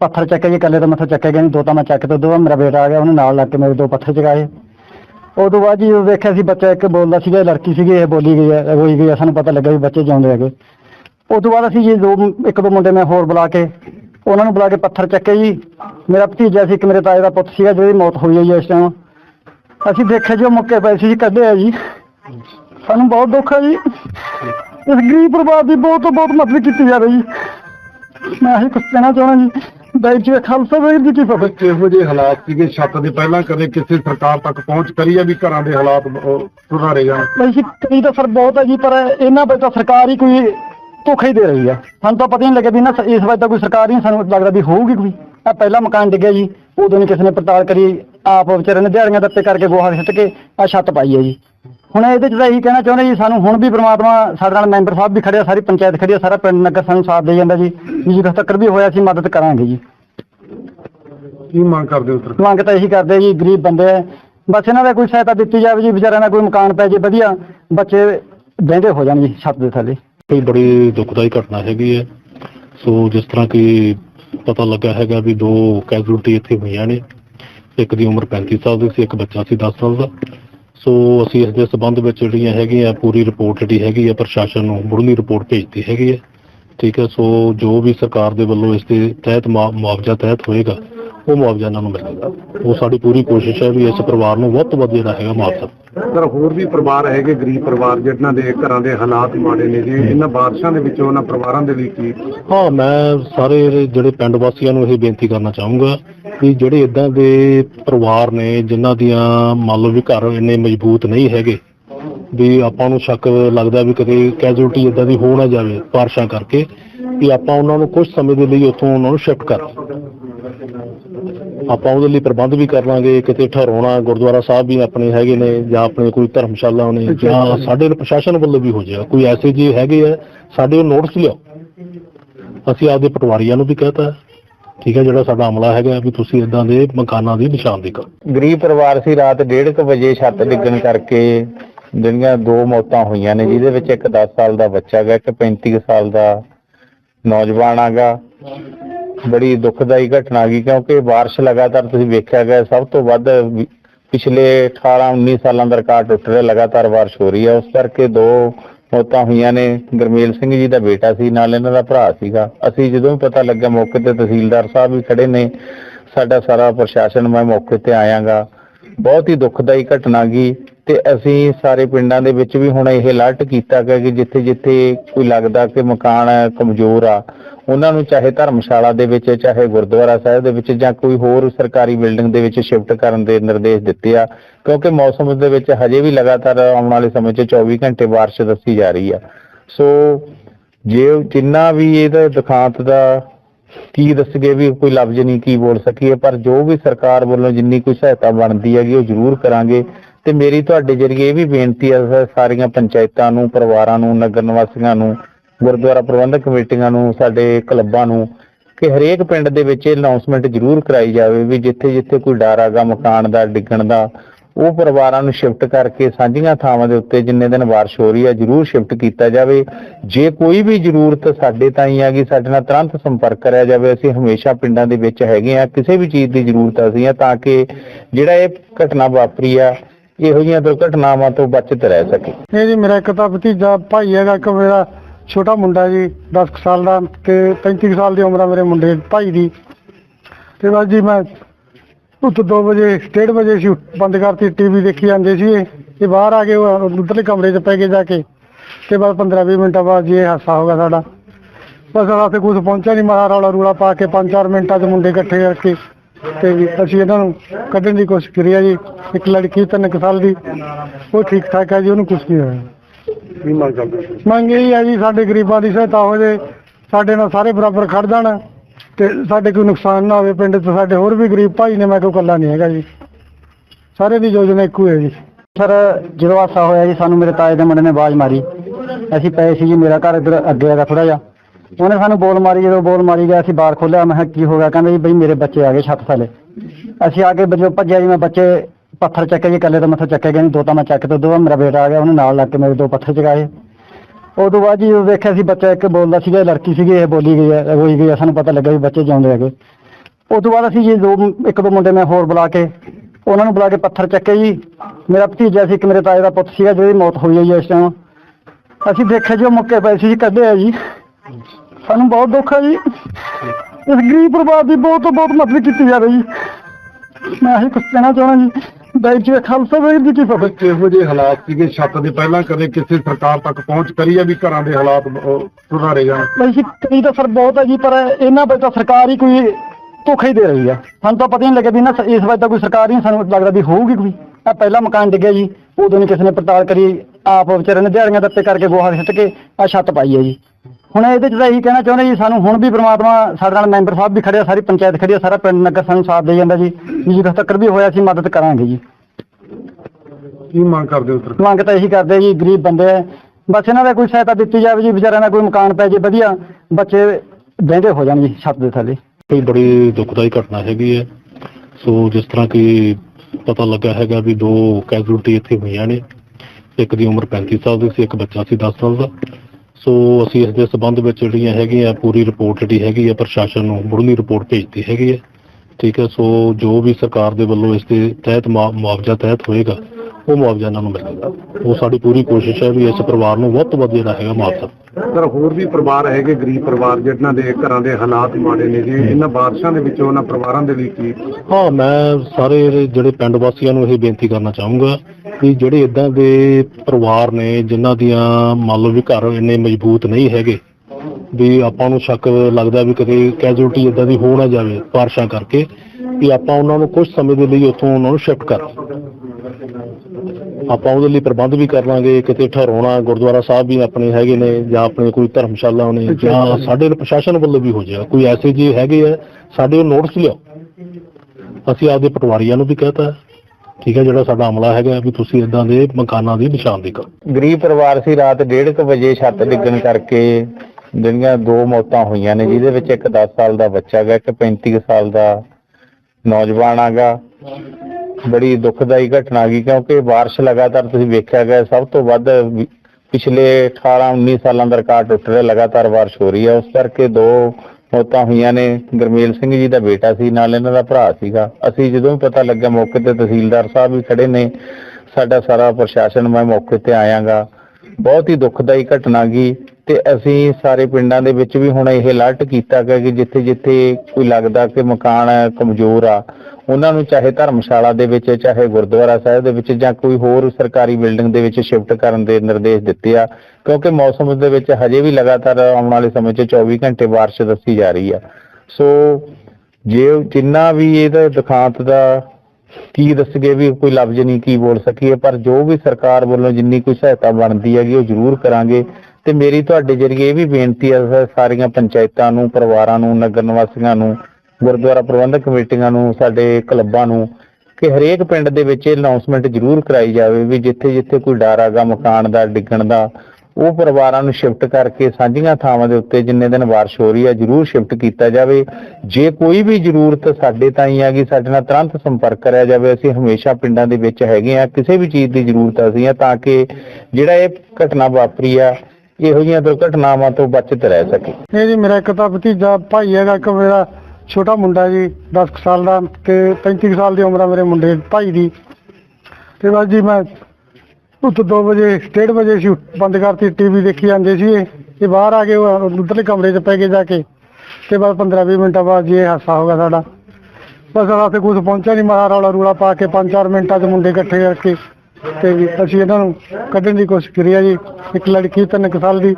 ਪੱਥਰ ਚੱਕੇ ਜੀ, ਇਕੱਲੇ ਤੋਂ ਮੱਥਾ ਚੱਕੇ ਗਏ ਨਹੀਂ ਦੋ ਤਾਂ ਮੈਂ ਚੱਕ ਤੇ ਉਦੋਂ ਮੇਰਾ ਬੇਟਾ ਆ ਗਿਆ, ਉਹਨੇ ਨਾਲ ਲੱਗ ਕੇ ਮੇਰੇ ਦੋ ਪੱਥਰ ਚਗਾਏ ਉਦੋਂ ਬਾਅਦ ਜੀ ਜਦੋਂ ਦੇਖਿਆ ਸੀ ਬੱਚਾ ਇੱਕ ਬੋਲਦਾ ਸੀਗਾ ਲੜਕੀ ਸੀਗੀ, ਇਹ ਬੋਲੀ ਗਈ ਹੈ, ਰੋਈ ਗਈ ਹੈ, ਸਾਨੂੰ ਪਤਾ ਲੱਗਾ ਵੀ ਬੱਚੇ ਜਿਉਂਦੇ ਹੈਗੇ। ਉਸ ਤੋਂ ਬਾਅਦ ਅਸੀਂ ਜੀ ਦੋ, ਇੱਕ ਦੋ ਮੁੰਡੇ ਮੈਂ ਹੋਰ ਬੁਲਾ ਕੇ, ਉਹਨਾਂ ਨੂੰ ਬੁਲਾ ਕੇ ਪੱਥਰ ਚੱਕੇ ਜੀ। ਮੇਰਾ ਭਤੀਜਾ ਸੀ, ਇੱਕ ਮੇਰੇ ਤਾਏ ਦਾ ਪੁੱਤ ਸੀਗਾ, ਜਿਹਦੀ ਮੌਤ ਹੋਈ ਹੈ ਜੀ ਇਸ ਟਾਈਮ ਅਸੀਂ ਦੇਖਿਆ ਜੀ, ਉਹ ਮੁੱਕੇ ਪਏ ਸੀ ਜੀ ਕੱਢੇ ਆ ਜੀ। ਸਾਨੂੰ ਬਹੁਤ ਦੁੱਖ ਹੈ ਜੀ। ਇਸ ਗਰੀਬ ਪਰਿਵਾਰ ਦੀ ਬਹੁਤ ਤੋਂ ਬਹੁਤ ਮਦਦ ਕੀਤੀ ਜੀ ਮੈਂ ਇਹ ਕੁਝ ਕਹਿਣਾ ਚਾਹੁੰਦਾ ਜੀ। ਦਾਈ ਜੀ ਖਾਲਸਾ ਵਾਹਿਗੁਰੂ ਜੀ ਕੀ ਫਤਿਹ। ਕਿਹੋ ਜਿਹੇ ਹਾਲਾਤ ਸੀਗੇ ਛੱਤ ਦੇ ਪਹਿਲਾਂ ਕਦੇ ਕਿਸੇ ਸਰਕਾਰ ਤੱਕ ਪਹੁੰਚ ਕਰੀ ਆ ਵੀ ਘਰਾਂ ਦੇ ਹਾਲਾਤ ਸੁਧਾਰੇ ਜਾਣ। ਬਈ ਜੀ ਕਈ ਤਾਂ ਸਰ ਬਹੁਤ ਹੈ ਜੀ ਪਰ ਇਹਨਾਂ ਵਿੱਚ ਤਾਂ ਸਰਕਾਰ ਹੀ ਕੋਈ ਧੋਖਾ ਹੀ ਦੇ ਰਹੀ ਆ। ਸਾਨੂੰ ਤਾਂ ਪਤਾ ਹੀ ਨਹੀਂ ਲੱਗਿਆ ਵੀ ਨਾ ਇਸ ਵਾਰ ਤਾਂ ਕੋਈ ਸਰਕਾਰ ਹੀ ਸਾਨੂੰ ਲੱਗਦਾ ਵੀ ਹੋਊਗੀ ਕੋਈ। ਆ ਪਹਿਲਾ ਮਕਾਨ ਡਿੱਗਿਆ ਜੀ ਉਦੋਂ ਨਹੀਂ ਕਿਸੇ ਨੇ ਪੜਤਾਲ ਕਰੀ ਆਪ ਵਿਚਾਰੇ ਨੇ ਦਿਹਾੜੀਆਂ ਦੱਪੇ ਕਰਕੇ ਗੋਹਾ ਸਿੱਟ ਕੇ ਆ ਛੱਤ ਪਾਈ ਹੈ ਜੀ। ਹੁਣ ਇਹਦੇ ਚ ਤਾਂ ਇਹੀ ਕਹਿਣਾ ਚਾਹੁੰਦੇ ਜੀ ਸਾਨੂੰ ਹੁਣ ਵੀ ਪ੍ਰਮਾਤਮਾ ਸਾਡੇ ਨਾਲ ਮੈਂਬਰ ਸਾਹਿਬ ਵੀ ਖੜਿਆ ਸਾਰੀ ਪੰਚਾਇਤ ਖੜੀ ਆ ਸਾਰਾ ਪਿੰਡ ਨਗਰ ਸਾਨੂੰ ਸਾਥ ਦੇ ਜਾਂਦਾ ਜੀ। ਵੀ ਜਦੋਂ ਤੱਕ ਵੀ ਹੋਇਆ ਸੀ ਮਦਦ ਕਰਾਂਗੇ ਜੀ। ਕੀ ਮੰਗ ਕਰਦੇ ਹੋ ਸਰਕਾਰ ਮੰਗ ਤਾਂ ਇਹੀ ਕਰਦੇ ਜੀ ਗਰੀਬ ਬੰਦੇ ਆ। ਬਸ ਇਹਨਾਂ ਦਾ ਕੋਈ ਸਹਾਇਤਾ ਦਿੱਤੀ ਜਾਵੇ ਜੀ ਵਿਚਾਰਿਆਂ ਦਾ ਕੋਈ ਮਕਾਨ ਪੈ ਜੇ ਵਧੀਆ। ਬੱਚੇ ਬਹਿੰਦੇ ਹੋ ਜਾਣ ਜੀ ਛੱਤ ਦੇ ਥੱਲੇ। ਇਹ ਬੜੀ ਦੁਖਦਾਈ ਘਟਨਾ ਹੈਗੀ ਹੈ। ਸੋ ਜਿਸ ਤਰ੍ਹਾਂ ਕਿ ਪਤਾ ਲੱਗਾ ਹੈਗਾ ਵੀ ਦੋ ਕੈਜੂਅਲਟੀ ਇੱਥੇ ਹੋਈਆਂ ਨੇ। ਇੱਕ ਦੀ ਉਮਰ 35 ਸਾਲ ਦੀ ਸੀ ਇੱਕ ਬੱਚਾ ਸੀ 10 ਸਾਲ ਦਾ। ਸੋ ਅਸੀਂ ਇਸ ਦੇ ਸਬੰਧ ਵਿੱਚ ਜਿਹੜੀਆਂ ਹੈਗੀਆਂ ਪੂਰੀ ਰਿਪੋਰਟ ਜਿਹੜੀ ਹੈਗੀ ਆ, ਪ੍ਰਸ਼ਾਸਨ ਨੂੰ ਮੁੱਢਲੀ ਰਿਪੋਰਟ ਭੇਜਤੀ ਹੈਗੀ ਹੈ ਠੀਕ ਹੈ ਸੋ ਜੋ ਵੀ ਸਰਕਾਰ ਦੇ ਵੱਲੋਂ ਇਸ ਦੇ ਤਹਿਤ ਮੁਆਵਜ਼ਾ ਤਹਿਤ ਹੋਏਗਾ ਉਹ ਮੁਆਵਜ਼ਾ ਇਹਨਾਂ ਨੂੰ ਮਿਲੇਗਾ। ਉਹ ਸਾਡੀ ਪੂਰੀ ਕੋਸ਼ਿਸ਼ ਹੈ ਵੀ ਇਸ ਪਰਿਵਾਰ ਨੂੰ ਵੱਧ ਤੋਂ ਵੱਧ ਜਿਹੜਾ ਹੈਗਾ ਮੁਆਵਜ਼ਾ ਸਰ ਹੋਰ ਵੀ ਪਰਿਵਾਰ ਹੈਗੇ ਗਰੀਬ ਪਰਿਵਾਰ ਜਿਨ੍ਹਾਂ ਦੇ ਘਰਾਂ ਦੇ ਹਾਲਾਤ ਮਾੜੇ ਨੇ ਜੀ ਇਹਨਾਂ ਬਾਰਿਸ਼ਾਂ ਦੇ ਵਿੱਚ ਉਹਨਾਂ ਪਰਿਵਾਰਾਂ ਦੇ ਲਈ ਕੀ? ਹਾਂ ਮੈਂ ਸਾਰੇ ਜਿਹੜੇ ਪਿੰਡ ਵਾਸੀਆਂ ਨੂੰ ਇਹ ਬੇਨਤੀ ਕਰਨਾ ਚਾਹੂੰਗਾ ਕਿ ਜਿਹੜੇ ਇਦਾਂ ਦੇ ਪਰਿਵਾਰ ਨੇ ਜਿਨ੍ਹਾਂ ਦੀਆਂ ਮੰਨ ਲਓ ਵੀ ਘਰ ਇੰਨੇ ਮਜ਼ਬੂਤ ਨਹੀਂ ਹੈਗੇ ਵੀ ਆਪਾਂ ਨੂੰ ਸ਼ੱਕ ਲੱਗਦਾ ਵੀ ਕਦੇ ਕੈਜੂਅਲਟੀ ਇਦਾਂ ਦੀ ਹੋ ਨਾ ਜਾਵੇ ਬਾਰਿਸ਼ਾਂ ਕਰਕੇ ਕਿ ਆਪਾਂ ਉਹਨਾਂ ਨੂੰ ਕੁਝ ਸਮੇਂ ਦੇ ਲਈ ਉੱਥੋਂ ਉਹਨਾਂ ਨੂੰ ਸ਼ਿਫਟ ਕਰ। ਆਪਾਂ ਉਹਦੇ ਲਈ ਪ੍ਰਬੰਧ ਵੀ ਕਰ ਲਾਂਗੇ ਕਿਤੇ ਠਹਿਰਾਉਣਾ ਗੁਰਦੁਆਰਾ ਸਾਹਿਬ ਵੀ ਆਪਣੇ ਹੈਗੇ ਨੇ ਜਾਂ ਆਪਣੇ ਕੋਈ ਧਰਮਸ਼ਾਲਾ ਨੇ ਜਾਂ ਸਾਡੇ ਪ੍ਰਸ਼ਾਸਨ ਵੱਲੋਂ ਵੀ ਹੋ ਜਾਏਗਾ ਕੋਈ ਐਸੇ ਜੀ ਹੈਗੇ ਆ ਸਾਡੇ ਉਹ ਨੋਟਿਸ ਲਿਆਓ। ਅਸੀਂ ਆਪਦੇ ਪਟਵਾਰੀਆਂ ਨੂੰ ਵੀ ਕਹਤਾ ਠੀਕ ਹੈ ਜਿਹੜਾ ਸਾਡਾ ਅਮਲਾ ਹੈਗਾ ਵੀ ਤੁਸੀਂ ਇਦਾਂ ਦੇ ਮਕਾਨਾਂ ਦੀ ਨਿਸ਼ਾਨਦੇਹੀ ਕਰੋ। ਗਰੀਬ ਪਰਿਵਾਰ ਸੀ ਰਾਤ 1:30 ਵਜੇ ਛੱਤ ਡਿੱਗਣ ਕਰਕੇ ਜਿਹੜੀਆਂ ਦੋ ਮੌਤਾਂ ਹੋਈਆਂ ਨੇ ਜਿਹਦੇ ਵਿੱਚ ਇੱਕ 10 ਸਾਲ ਦਾ ਬੱਚਾ ਗਾ ਇੱਕ 35 ਕੁ ਸਾਲ ਦਾ ਨੌਜਵਾਨ ਆਗਾ ਬੜੀ ਦੁਖਦਾਈ ਘਟਨਾ ਗਈ, ਕਿਉਂਕਿ ਬਾਰਿਸ਼ ਲਗਾਤਾਰ ਤੁਸੀਂ ਵੇਖਿਆ ਗਿਆ, ਸਭ ਤੋਂ ਵੱਧ ਪਿਛਲੇ 18 19 ਸਾਲਾਂ ਦਾ ਰਿਕਾਰਡ ਟੁੱਟ ਰਿਹਾ, ਲਗਾਤਾਰ ਬਾਰਿਸ਼ ਹੋ ਰਹੀ ਹੈ। ਉਸ ਕਰਕੇ ਦੋ ਮੌਤਾਂ ਹੋਈਆਂ ਨੇ, ਗੁਰਮੇਲ ਸਿੰਘ ਜੀ ਦਾ ਬੇਟਾ ਸੀ, ਨਾਲ ਇਹਨਾਂ ਦਾ ਭਰਾ ਸੀਗਾ। ਅਸੀਂ ਜਦੋਂ ਪਤਾ ਲੱਗਿਆ, ਮੌਕੇ ਤੇ ਤਹਿਸੀਲਦਾਰ ਸਾਹਿਬ ਵੀ ਖੜੇ ਨੇ, ਸਾਡਾ ਸਾਰਾ ਪ੍ਰਸ਼ਾਸਨ ਮੈਂ ਮੌਕੇ ਤੇ ਆਇਆਗਾ। ਬਹੁਤ ਹੀ ਦੁਖਦਾਈ ਘਟਨਾ ਗੀ ਤੇ ਅਸੀਂ ਸਾਰੇ ਪਿੰਡਾਂ ਦੇ ਵਿੱਚ ਵੀ ਹੁਣ ਇਹ ਅਲਰਟ ਕੀਤਾ ਗਿਆ ਕਿ ਜਿੱਥੇ ਜਿੱਥੇ ਕੋਈ ਲੱਗਦਾ ਕਿ ਮਕਾਨ ਕਮਜ਼ੋਰ ਆ ਉਹਨਾਂ ਨੂੰ ਚਾਹੇ ਧਰਮਸ਼ਾਲਾ ਦੇ ਵਿੱਚ, ਚਾਹੇ ਗੁਰਦੁਆਰਾ ਸਾਹਿਬ ਦੇ ਵਿੱਚ ਜਾਂ ਕੋਈ ਹੋਰ ਸਰਕਾਰੀ ਬਿਲਡਿੰਗ ਦੇ ਵਿੱਚ ਸ਼ਿਫਟ ਕਰਨ ਦੇ ਨਿਰਦੇਸ਼ ਦਿੱਤੇ ਆ, ਕਿਉਂਕਿ ਮੌਸਮ ਦੇ ਵਿੱਚ ਹਜੇ ਵੀ ਲਗਾਤਾਰ ਆਉਣ ਵਾਲੇ ਸਮੇਂ 'ਚ 24 ਘੰਟੇ ਬਾਰਿਸ਼ ਦੱਸੀ ਜਾ ਰਹੀ ਆ। ਸੋ ਜੇ ਜਿੰਨਾ ਵੀ ਇਹਦਾ ਦੁਖਾਂਤ ਦਾ ਕੀ ਦੱਸਗੇ ਵੀ ਕੋਈ ਲਫ਼ਜ਼ ਨਹੀਂ, ਕੀ ਬੋਲ ਸਕੀਏ, ਪਰ ਜੋ ਵੀ ਸਰਕਾਰ ਵੱਲੋਂ ਜਿੰਨੀ ਕੋਈ ਸਹਾਇਤਾ ਬਣਦੀ ਹੈਗੀ ਉਹ ਜ਼ਰੂਰ ਕਰਾਂਗੇ। ਤੇ ਮੇਰੀ ਤੁਹਾਡੇ ਜਰੀਏ ਇਹ ਵੀ ਬੇਨਤੀ ਹੈ ਸਾਰੀਆਂ ਪੰਚਾਇਤਾਂ ਨੂੰ, ਪਰਿਵਾਰਾਂ ਨੂੰ, ਨਗਰ ਨਿਵਾਸੀਆਂ ਨੂੰ ਗੁਰਦੁਆਰਾ ਪ੍ਰਬੰਧਕ ਕਮੇਟੀਆਂ ਨੂੰ, ਸਾਡੇ ਕਲੱਬਾਂ ਨੂੰ, ਕਿ ਹਰੇਕ ਪਿੰਡ ਦੇ ਵਿੱਚ ਇਹ ਅਨਾਉਂਸਮੈਂਟ ਜ਼ਰੂਰ ਕਰਾਈ ਜਾਵੇ ਵੀ ਜਿੱਥੇ ਜਿੱਥੇ ਕੋਈ ਡਰ ਮਕਾਨ ਦਾ, ਡਿੱਗਣ ਦਾ, ਉਹ ਪਰਿਵਾਰਾਂ ਨੂੰ ਸ਼ਿਫਟ ਕਰਕੇ ਸਾਂਝੀਆਂ ਥਾਵਾਂ ਦੇ ਉੱਤੇ ਜਿੰਨੇ ਦਿਨ ਬਾਰਿਸ਼ ਹੋ ਰਹੀ ਹੈ, ਜ਼ਰੂਰ ਸ਼ਿਫਟ ਕੀਤਾ ਜਾਵੇ। ਜੇ ਕੋਈ ਵੀ ਜ਼ਰੂਰਤ ਸਾਡੇ ਤਾਈਂ ਹੈਗੀ, ਸਾਡੇ ਨਾਲ ਤੁਰੰਤ ਸੰਪਰਕ ਕਰਿਆ ਜਾਵੇ, ਅਸੀਂ ਹਮੇਸ਼ਾ ਪਿੰਡਾਂ ਦੇ ਵਿੱਚ ਹੈਗੇ ਆ ਕਿਸੇ ਵੀ ਚੀਜ਼ ਦੀ ਜ਼ਰੂਰਤ ਅਸੀਂ ਆ ਤਾਂ ਕਿ ਜਿਹੜਾ ਇਹ ਘਟਨਾ ਵਾਪਰੀ ਆ, ਇਹੋ ਜਿਹੀਆਂ ਦੁਰਘਟਨਾਵਾਂ ਤੋਂ ਬਚਤ ਰਹਿ ਸਕੇ। ਇਹ ਜੀ ਮੇਰਾ ਇੱਕ ਤਾਂ ਭਤੀਜਾ, ਭਾਈ ਹੈਗਾ, ਇੱਕ ਮੇਰਾ ਛੋਟਾ ਮੁੰਡਾ ਜੀ 10 ਸਾਲ ਦਾ ਤੇ 35 ਕੁ ਸਾਲ ਦੀ ਉਮਰ ਆ ਮੇਰੇ ਮੁੰਡੇ ਭਾਈ ਦੀ। ਤੇ ਬਸ ਜੀ ਮੈਂ ਉੱਤ 2 ਵਜੇ 1:30 ਵਜੇ ਸੀ ਬੰਦ ਕਰਤੀ, ਟੀਵੀ ਦੇਖੀ ਜਾਂਦੇ ਸੀ ਇਹ ਬਾਹਰ ਆ ਕੇ ਉਧਰਲੇ ਕਮਰੇ 'ਚ ਪੈ ਗਏ ਜਾ ਕੇ। ਤੇ ਬਸ 15-20 ਮਿੰਟਾਂ ਬਾਅਦ ਜੀ ਇਹ ਹਾਸਾ ਹੋ ਗਿਆ ਸਾਡਾ। ਬਸ ਰਾਤੇ ਕੁਝ ਪਹੁੰਚਿਆ ਨਹੀਂ ਮਾਰਾ ਰੌਲਾ ਰੂਲਾ ਪਾ ਕੇ 5-4 ਮਿੰਟਾਂ 'ਚ ਮੁੰਡੇ ਇਕੱਠੇ ਕਰਕੇ ਤੇ ਅਸੀਂ ਇਹਨਾਂ ਨੂੰ ਕੱਢਣ ਦੀ ਕੋਸ਼ਿਸ਼ ਕਰੀ ਆ ਜੀ। ਇੱਕ ਲੜਕੀ, ਤਿੰਨ ਕੁ ਸਾਲ ਦੀ, ਉਹ ਠੀਕ ਠਾਕ ਹੈ ਜੀ, ਉਹਨੂੰ ਕੁਝ ਨਹੀਂ ਹੋਇਆ। ਕੀ ਮੰਗ ਕਰਦੇ ਹੋ? ਮੰਗ ਇਹ ਹੈ ਜੀ ਸਾਡੇ ਗਰੀਬਾਂ ਦੀ ਸਹਾਇਤਾ ਹੋ ਜੇ ਸਾਡੇ ਨਾਲ ਸਾਰੇ ਬਰਾਬਰ ਖੜ ਜਾਣ ਤੇ ਸਾਡੇ ਕੋਈ ਨੁਕਸਾਨ ਨਾ ਹੋਵੇ ਪਿੰਡ 'ਚ ਸਾਡੇ ਹੋਰ ਵੀ ਗਰੀਬ ਭਾਈ ਨੇ ਮੈਂ ਕੋਈ ਇਕੱਲਾ ਨਹੀਂ ਹੈਗਾ ਜੀ। ਸਾਰੇ ਦੀ ਯੋਜਨਾ ਇੱਕੋ ਹੈ ਜੀ। ਸਰ ਜਦੋਂ ਹਾਦਸਾ ਹੋਇਆ ਜੀ ਸਾਨੂੰ ਮੇਰੇ ਤਾਏ ਦੇ ਮੁੰਡੇ ਨੇ ਆਵਾਜ਼ ਮਾਰੀ। ਅਸੀਂ ਪਏ ਸੀ ਜੀ ਮੇਰਾ ਘਰ ਇੱਧਰ ਅੱਗੇ ਹੈਗਾ ਥੋੜਾ ਜਿਹਾ। ਉਹਨੇ ਸਾਨੂੰ ਬੋਲ ਮਾਰੀ ਜਦੋਂ ਬੋਲ ਮਾਰੀ ਗਿਆ ਅਸੀਂ ਬਾਹਰ ਖੋਲਿਆ ਮੈਂ ਕਿਹਾ ਕੀ ਹੋ ਗਿਆ? ਕਹਿੰਦਾ ਜੀ ਬਈ ਮੇਰੇ ਬੱਚੇ ਆ ਗਏ ਛੱਤ ਥੱਲੇ। ਅਸੀਂ ਆ ਕੇ ਜਦੋਂ ਭੱਜਿਆ ਜੀ ਮੈਂ ਬੱਚੇ ਪੱਥਰ ਚੱਕੇ ਜੀ ਇਕੱਲੇ ਤੋਂ ਮੱਥਾ ਚੱਕੇ ਗਏ ਨਹੀਂ ਦੋ ਤਾਂ ਮੈਂ ਚੱਕ ਤੇ ਦੋ, ਮੇਰਾ ਬੇਟਾ ਆ ਗਿਆ, ਉਹਨੇ ਨਾਲ ਲੱਗ ਕੇ ਮੇਰੇ ਦੋ ਪੱਥਰ ਚਗਾਏ ਉਦੋਂ ਬਾਅਦ ਜੀ ਜਦੋਂ ਦੇਖਿਆ ਸੀ ਬੱਚਾ ਇੱਕ ਬੋਲਦਾ ਸੀਗਾ ਲੜਕੀ ਸੀਗੀ, ਇਹ ਬੋਲੀ ਗਈ ਹੈ, ਰੋਈ ਗਈ ਹੈ, ਸਾਨੂੰ ਪਤਾ ਲੱਗਾ ਵੀ ਬੱਚੇ ਜਿਉਂਦੇ ਹੈਗੇ। ਉਦੋਂ ਬਾਅਦ ਅਸੀਂ ਜੀ ਦੋ, ਇੱਕ ਦੋ ਮੁੰਡੇ ਮੈਂ ਹੋਰ ਬੁਲਾ ਕੇ, ਉਹਨਾਂ ਨੂੰ ਬੁਲਾ ਕੇ ਪੱਥਰ ਚੱਕੇ ਜੀ। ਮੇਰਾ ਭਤੀਜਾ ਸੀ, ਇੱਕ ਮੇਰੇ ਤਾਏ ਦਾ ਪੁੱਤ ਸੀਗਾ, ਜਿਹਦੀ ਮੌਤ ਹੋਈ ਹੈ ਜੀ ਇਸ ਟਾਈਮ ਅਸੀਂ ਦੇਖਿਆ ਜੀ, ਉਹ ਮੁੱਕੇ ਪਏ ਸੀ ਜੀ ਕੱਢੇ ਆ ਜੀ। ਸਾਨੂੰ ਬਹੁਤ ਦੁੱਖ ਹੈ ਜੀ। ਇਸ ਗਰੀਬ ਪਰਿਵਾਰ ਦੀ ਬਹੁਤ ਬਹੁਤ ਮਦਦ ਕੀਤੀ ਜਾਵੇ ਜੀ। ਮੈਂ ਇਹ ਕੁਝ ਕਹਿਣਾ ਚਾਹੁੰਦਾ ਜੀ ਬਾਈ ਜੀ ਖਾਲਸਾ ਵਾਹਿਗੁਰੂ ਜੀ ਕੀ ਫਤਿਹ? ਕਿਹੋ ਜਿਹੇ ਹਾਲਾਤ ਸੀਗੇ ਛੱਤ ਦੇ ਪਹਿਲਾਂ ਕਦੇ ਕਿਸੇ ਸਰਕਾਰ ਤੱਕ ਪਹੁੰਚ ਕਰੀ ਆ ਵੀ ਘਰਾਂ ਦੇ ਹਾਲਾਤ ਅਹ, ਸੁਧਾਰੇ ਜਾਣ? ਬਾਈ ਜੀ ਕਈ ਤਾਂ ਸਰ ਬਹੁਤ ਹੈ ਜੀ ਪਰ ਇਹਨਾਂ ਵਿੱਚ ਤਾਂ ਸਰਕਾਰ ਹੀ ਕੋਈ ਧੋਖਾ ਹੀ ਦੇ ਰਹੀ ਆ। ਸਾਨੂੰ ਤਾਂ ਪਤਾ ਹੀ ਨਹੀਂ ਲੱਗਿਆ ਵੀ ਨਾ ਇਸ ਵਾਰ ਤਾਂ ਕੋਈ ਸਰਕਾਰ ਹੀ ਨਹੀਂ ਸਾਨੂੰ ਲੱਗਦਾ ਵੀ ਹੋਊਗੀ ਕੋਈ। ਆ ਪਹਿਲਾ ਮਕਾਨ ਡਿੱਗਿਆ ਜੀ ਉਦੋਂ ਨਹੀਂ ਕਿਸੇ ਨੇ ਪੜਤਾਲ ਕਰੀ ਆਪ ਵਿਚਾਰੇ ਨੇ ਦਿਹਾੜੀਆਂ ਦੱਪੇ ਕਰਕੇ ਗੋਹਾ ਸਿੱਟ ਕੇ ਆ ਛੱਤ ਪਾਈ ਹੈ ਜੀ। ਹੁਣ ਇਹਦੇ ਚ ਤਾਂ ਇਹੀ ਕਹਿਣਾ ਚਾਹੁੰਦੇ ਜੀ ਸਾਨੂੰ ਹੁਣ ਵੀ ਪ੍ਰਮਾਤਮਾ ਸਾਡੇ ਨਾਲ ਮੈਂਬਰ ਸਾਹਿਬ ਵੀ ਖੜੇ ਆ ਸਾਰੀ ਪੰਚਾਇਤ ਖੜੀ ਆ ਸਾਰਾ ਪਿੰਡ ਨਗਰ ਸਾਨੂੰ ਸਾਥ ਦੇ ਜਾਂਦਾ ਜੀ। ਵੀ ਜਦੋਂ ਤੱਕ ਵੀ ਹੋਇਆ ਸੀ ਮਦਦ ਕਰਾਂਗੇ ਜੀ। ਕੀ ਮੰਗ ਕਰਦੇ ਹੋ ਸਰਕਾਰ ਮੰਗ ਤਾਂ ਇਹੀ ਕਰਦੇ ਜੀ ਗਰੀਬ ਬੰਦੇ ਬਸ ਇਹਨਾਂ ਦਾ ਕੋਈ ਸਹਾਇਤਾ ਦਿੱਤੀ ਜਾਵੇ ਜੀ ਵਿਚਾਰਿਆਂ ਦਾ ਕੋਈ ਮਕਾਨ ਪੈ ਜੇ ਵਧੀਆ। ਬੱਚੇ ਬਹਿੰਦੇ ਹੋ ਜਾਣ ਜੀ ਛੱਤ ਦੇ ਥੱਲੇ। ਇਹ ਬੜੀ ਦੁਖਦਾਈ ਘਟਨਾ ਹੈਗੀ ਹੈ। ਸੋ ਜਿਸ ਤਰ੍ਹਾਂ ਕਿ ਪਤਾ ਲੱਗਾ ਹੈਗਾ ਵੀ ਦੋ ਕੈਜੂਅਲਟੀ ਇੱਥੇ ਹੋਈਆਂ ਨੇ। ਇੱਕ ਦੀ ਉਮਰ 35 ਸਾਲ ਦੀ ਸੀ ਇੱਕ ਬੱਚਾ ਸੀ 10 ਸਾਲ ਦਾ। ਸੋ ਅਸੀਂ ਇਸ ਦੇ ਸਬੰਧ ਵਿੱਚ ਜਿਹੜੀਆਂ ਹੈਗੀਆਂ ਪੂਰੀ ਰਿਪੋਰਟ ਜਿਹੜੀ ਹੈਗੀ ਆ, ਪ੍ਰਸ਼ਾਸਨ ਨੂੰ ਮੁੱਢਲੀ ਰਿਪੋਰਟ ਭੇਜਤੀ ਹੈਗੀ ਹੈ ਠੀਕ ਹੈ ਸੋ ਜੋ ਵੀ ਸਰਕਾਰ ਦੇ ਵੱਲੋਂ ਇਸ ਦੇ ਤਹਿਤ ਮੁਆਵਜ਼ਾ ਤਹਿਤ ਹੋਏਗਾ ਉਹ ਮੁਆਵਜ਼ਾ ਇਹਨਾਂ ਨੂੰ ਮਿਲੇਗਾ। ਉਹ ਸਾਡੀ ਪੂਰੀ ਕੋਸ਼ਿਸ਼ ਹੈ ਵੀ ਇਸ ਪਰਿਵਾਰ ਨੂੰ ਵੱਧ ਤੋਂ ਵੱਧ ਜਿਹੜਾ ਹੈਗਾ ਮੁਆਵਜ਼ਾ ਸਰ ਹੋਰ ਵੀ ਪਰਿਵਾਰ ਹੈਗੇ ਗਰੀਬ ਪਰਿਵਾਰ ਜਿਨ੍ਹਾਂ ਦੇ ਘਰਾਂ ਦੇ ਹਾਲਾਤ ਮਾੜੇ ਨੇ ਜੀ ਇਹਨਾਂ ਬਾਰਿਸ਼ਾਂ ਦੇ ਵਿੱਚ ਉਹਨਾਂ ਪਰਿਵਾਰਾਂ ਦੇ ਲਈ ਕੀ? ਹਾਂ ਮੈਂ ਸਾਰੇ ਜਿਹੜੇ ਪਿੰਡ ਵਾਸੀਆਂ ਨੂੰ ਇਹ ਬੇਨਤੀ ਕਰਨਾ ਚਾਹੂੰਗਾ ਕਿ ਜਿਹੜੇ ਇਦਾਂ ਦੇ ਪਰਿਵਾਰ ਨੇ ਜਿਨ੍ਹਾਂ ਦੀਆਂ ਮੰਨ ਲਓ ਵੀ ਘਰ ਇੰਨੇ ਮਜ਼ਬੂਤ ਨਹੀਂ ਹੈਗੇ ਵੀ ਆਪਾਂ ਨੂੰ ਸ਼ੱਕ ਲੱਗਦਾ ਵੀ ਕਿਤੇ ਕੈਜੂਅਲਟੀ ਇਦਾਂ ਦੀ ਹੋ ਨਾ ਜਾਵੇ ਬਾਰਿਸ਼ਾਂ ਕਰਕੇ ਵੀ ਆਪਾਂ ਉਹਨਾਂ ਨੂੰ ਕੁਝ ਸਮੇਂ ਦੇ ਲਈ ਉੱਥੋਂ ਉਹਨਾਂ ਨੂੰ ਸ਼ਿਫਟ ਕਰ। ਆਪਾਂ ਉਹਦੇ ਲਈ ਪ੍ਰਬੰਧ ਵੀ ਕਰ ਲਾਂਗੇ ਕਿਤੇ ਠਹਿਰਾਉਣਾ ਗੁਰਦੁਆਰਾ ਸਾਹਿਬ ਵੀ ਆਪਣੇ ਹੈਗੇ ਨੇ ਜਾਂ ਆਪਣੇ ਕੋਈ ਧਰਮਸ਼ਾਲਾ ਨੇ ਜਾਂ ਸਾਡੇ ਪ੍ਰਸ਼ਾਸਨ ਵੱਲੋਂ ਵੀ ਹੋ ਜਾਏਗਾ ਕੋਈ ਐਸੇ ਜੀ ਹੈਗੇ ਆ ਸਾਡੇ ਉਹ ਨੋਟਿਸ ਲਿਆਓ। ਅਸੀਂ ਆਪਦੇ ਪਟਵਾਰੀਆਂ ਨੂੰ ਵੀ ਕਹਤਾ ਠੀਕ ਹੈ ਜਿਹੜਾ ਸਾਡਾ ਅਮਲਾ ਹੈਗਾ ਵੀ ਤੁਸੀਂ ਇਦਾਂ ਦੇ ਮਕਾਨਾਂ ਦੀ ਨਿਸ਼ਾਨਦੇਹੀ ਕਰੋ। ਗਰੀਬ ਪਰਿਵਾਰ ਸੀ ਰਾਤ 1:30 ਵਜੇ ਛੱਤ ਡਿੱਗਣ ਕਰਕੇ ਜਿਹੜੀਆਂ ਦੋ ਮੌਤਾਂ ਹੋਈਆਂ ਨੇ ਜਿਹਦੇ ਵਿੱਚ ਇੱਕ 10 ਸਾਲ ਦਾ ਬੱਚਾ ਗਾ ਇੱਕ 35 ਕੁ ਸਾਲ ਦਾ ਨੌਜਵਾਨ ਆਗਾ ਬੜੀ ਦੁਖਦਾਈ ਘਟਨਾ ਗਈ, ਕਿਉਂਕਿ ਬਾਰਿਸ਼ ਲਗਾਤਾਰ ਤੁਸੀਂ ਵੇਖਿਆ ਗਿਆ, ਸਭ ਤੋਂ ਵੱਧ ਪਿਛਲੇ 18 19 ਸਾਲਾਂ ਦਾ ਰਿਕਾਰਡ ਟੁੱਟ ਰਿਹਾ, ਲਗਾਤਾਰ ਬਾਰਿਸ਼ ਹੋ ਰਹੀ ਹੈ। ਉਸ ਕਰਕੇ ਦੋ ਮੌਤਾਂ ਹੋਈਆਂ ਨੇ। ਗੁਰਮੇਲ ਸਿੰਘ ਜੀ ਦਾ ਬੇਟਾ ਸੀ, ਨਾਲ ਇਹਨਾਂ ਦਾ ਭਰਾ ਸੀਗਾ। ਅਸੀਂ ਜਦੋਂ ਪਤਾ ਲੱਗਿਆ, ਮੌਕੇ ਤੇ ਤਹਿਸੀਲਦਾਰ ਸਾਹਿਬ ਵੀ ਖੜੇ ਨੇ। ਸਾਡਾ ਸਾਰਾ ਪ੍ਰਸ਼ਾਸਨ, ਮੈਂ ਮੌਕੇ ਤੇ ਆਇਆਗਾ। ਬਹੁਤ ਹੀ ਦੁਖਦਾਈ ਘਟਨਾ ਗਈ ਤੇ ਅਸੀਂ ਸਾਰੇ ਪਿੰਡਾਂ ਦੇ ਵਿੱਚ ਵੀ ਹੁਣ ਇਹ ਅਲਰਟ ਕੀਤਾ ਗਿਆ ਕਿ ਜਿੱਥੇ ਜਿੱਥੇ ਕੋਈ ਲੱਗਦਾ ਕਿ ਮਕਾਨ ਕਮਜ਼ੋਰ ਆ ਉਹਨਾਂ ਨੂੰ ਚਾਹੇ ਧਰਮਸ਼ਾਲਾ ਦੇ ਵਿੱਚ, ਚਾਹੇ ਗੁਰਦੁਆਰਾ ਸਾਹਿਬ ਦੇ ਵਿੱਚ ਜਾਂ ਕੋਈ ਹੋਰ ਸਰਕਾਰੀ ਬਿਲਡਿੰਗ ਦੇ ਵਿੱਚ ਸ਼ਿਫਟ ਕਰਨ ਦੇ ਨਿਰਦੇਸ਼ ਦਿੱਤੇ ਆ, ਕਿਉਂਕਿ ਮੌਸਮ ਦੇ ਵਿੱਚ ਹਜੇ ਵੀ ਲਗਾਤਾਰ ਆਉਣ ਵਾਲੇ ਸਮੇਂ 'ਚ 24 ਘੰਟੇ ਬਾਰਿਸ਼ ਦੱਸੀ ਜਾ ਰਹੀ ਆ। ਸੋ ਜੇ ਜਿੰਨਾ ਵੀ ਇਹਦਾ ਦੁਖਾਂਤ ਦਾ ਕੀ ਦੱਸਗੇ ਵੀ ਕੋਈ ਲਫ਼ਜ਼ ਨਹੀਂ, ਕੀ ਬੋਲ ਸਕੀਏ, ਪਰ ਜੋ ਵੀ ਸਰਕਾਰ ਵੱਲੋਂ ਜਿੰਨੀ ਕੋਈ ਸਹਾਇਤਾ ਬਣਦੀ ਹੈਗੀ ਉਹ ਜ਼ਰੂਰ ਕਰਾਂਗੇ। ਤੇ ਮੇਰੀ ਤੁਹਾਡੇ ਜਰੀਏ ਇਹ ਵੀ ਬੇਨਤੀ ਹੈ ਸਾਰੀਆਂ ਪੰਚਾਇਤਾਂ ਨੂੰ, ਪਰਿਵਾਰਾਂ ਨੂੰ, ਨਗਰ ਨਿਵਾਸੀਆਂ ਨੂੰ ਗੁਰਦੁਆਰਾ ਪ੍ਰਬੰਧਕ ਕਮੇਟੀਆਂ ਨੂੰ, ਸਾਡੇ ਕਲੱਬਾਂ ਨੂੰ ਕਿ ਹਰੇਕ ਪਿੰਡ ਦੇ ਵਿੱਚ ਇਹ ਅਨਾਉਂਸਮੈਂਟ ਜ਼ਰੂਰ ਕਰਾਈ ਜਾਵੇ ਵੀ ਜਿੱਥੇ ਜਿੱਥੇ ਕੋਈ ਡਰ ਮਕਾਨ ਦਾ, ਡਿੱਗਣ ਦਾ, ਉਹ ਪਰਿਵਾਰਾਂ ਨੂੰ ਸ਼ਿਫਟ ਕਰਕੇ ਸਾਂਝੀਆਂ ਥਾਵਾਂ ਦੇ ਉੱਤੇ ਜਿੰਨੇ ਦਿਨ ਬਾਰਿਸ਼ ਹੋ ਰਹੀ ਹੈ, ਜ਼ਰੂਰ ਸ਼ਿਫਟ ਕੀਤਾ ਜਾਵੇ। ਜੇ ਕੋਈ ਵੀ ਜ਼ਰੂਰਤ ਸਾਡੇ ਤਾਈਂ ਹੈਗੀ, ਸਾਡੇ ਨਾਲ ਤੁਰੰਤ ਸੰਪਰਕ ਕਰਿਆ ਜਾਵੇ। ਅਸੀਂ ਹਮੇਸ਼ਾ ਪਿੰਡਾਂ ਦੇ ਵਿੱਚ ਹੈਗੇ ਆ ਕਿਸੇ ਵੀ ਚੀਜ਼ ਦੀ ਜ਼ਰੂਰਤ ਅਸੀਂ ਆ ਤਾਂ ਕਿ ਜਿਹੜਾ ਇਹ ਘਟਨਾ ਵਾਪਰੀ ਆ, ਇਹੋ ਜਿਹੀਆਂ ਦੁਰਘਟਨਾਵਾਂ ਤੋਂ ਬਚਤ ਰਹਿ ਸਕੇ। ਇਹ ਜੀ ਮੇਰਾ ਇੱਕ ਤਾਂ ਭਤੀਜਾ, ਭਾਈ ਹੈਗਾ, ਇੱਕ ਮੇਰਾ ਛੋਟਾ ਮੁੰਡਾ ਜੀ 10 ਕੁ ਸਾਲ ਦਾ ਤੇ 35 ਕੁ ਸਾਲ ਦੀ ਉਮਰ ਆ ਮੇਰੇ ਮੁੰਡੇ ਭਾਈ ਦੀ। ਤੇ ਬਸ ਜੀ ਮੈਂ ਉੱਤ 2 ਵਜੇ 1:30 ਵਜੇ ਸੀ ਬੰਦ ਕਰਤੀ ਟੀਵੀ ਦੇਖੀ ਜਾਂਦੇ ਸੀ ਇਹ ਬਾਹਰ ਆ ਕੇ ਉਧਰਲੇ ਕਮਰੇ 'ਚ ਪੈ ਗਏ ਜਾ ਕੇ। ਤੇ ਬਸ 15-20 ਮਿੰਟਾਂ ਬਾਅਦ ਜੀ ਇਹ ਹਾਸਾ ਹੋ ਗਿਆ ਸਾਡਾ। ਬਸ ਰਾਤੇ ਕੁਝ ਪਹੁੰਚਿਆ ਨਹੀਂ ਮਾਰਾ ਰੌਲਾ ਰੂਲਾ ਪਾ ਕੇ 5-4 ਮਿੰਟਾਂ 'ਚ ਮੁੰਡੇ ਇਕੱਠੇ ਕਰਕੇ ਤੇ ਅਸੀਂ ਇਹਨਾਂ ਨੂੰ ਕੱਢਣ ਦੀ ਕੋਸ਼ਿਸ਼ ਕਰੀ ਆ ਜੀ। ਇੱਕ ਲੜਕੀ, ਤਿੰਨ ਕੁ ਸਾਲ ਦੀ,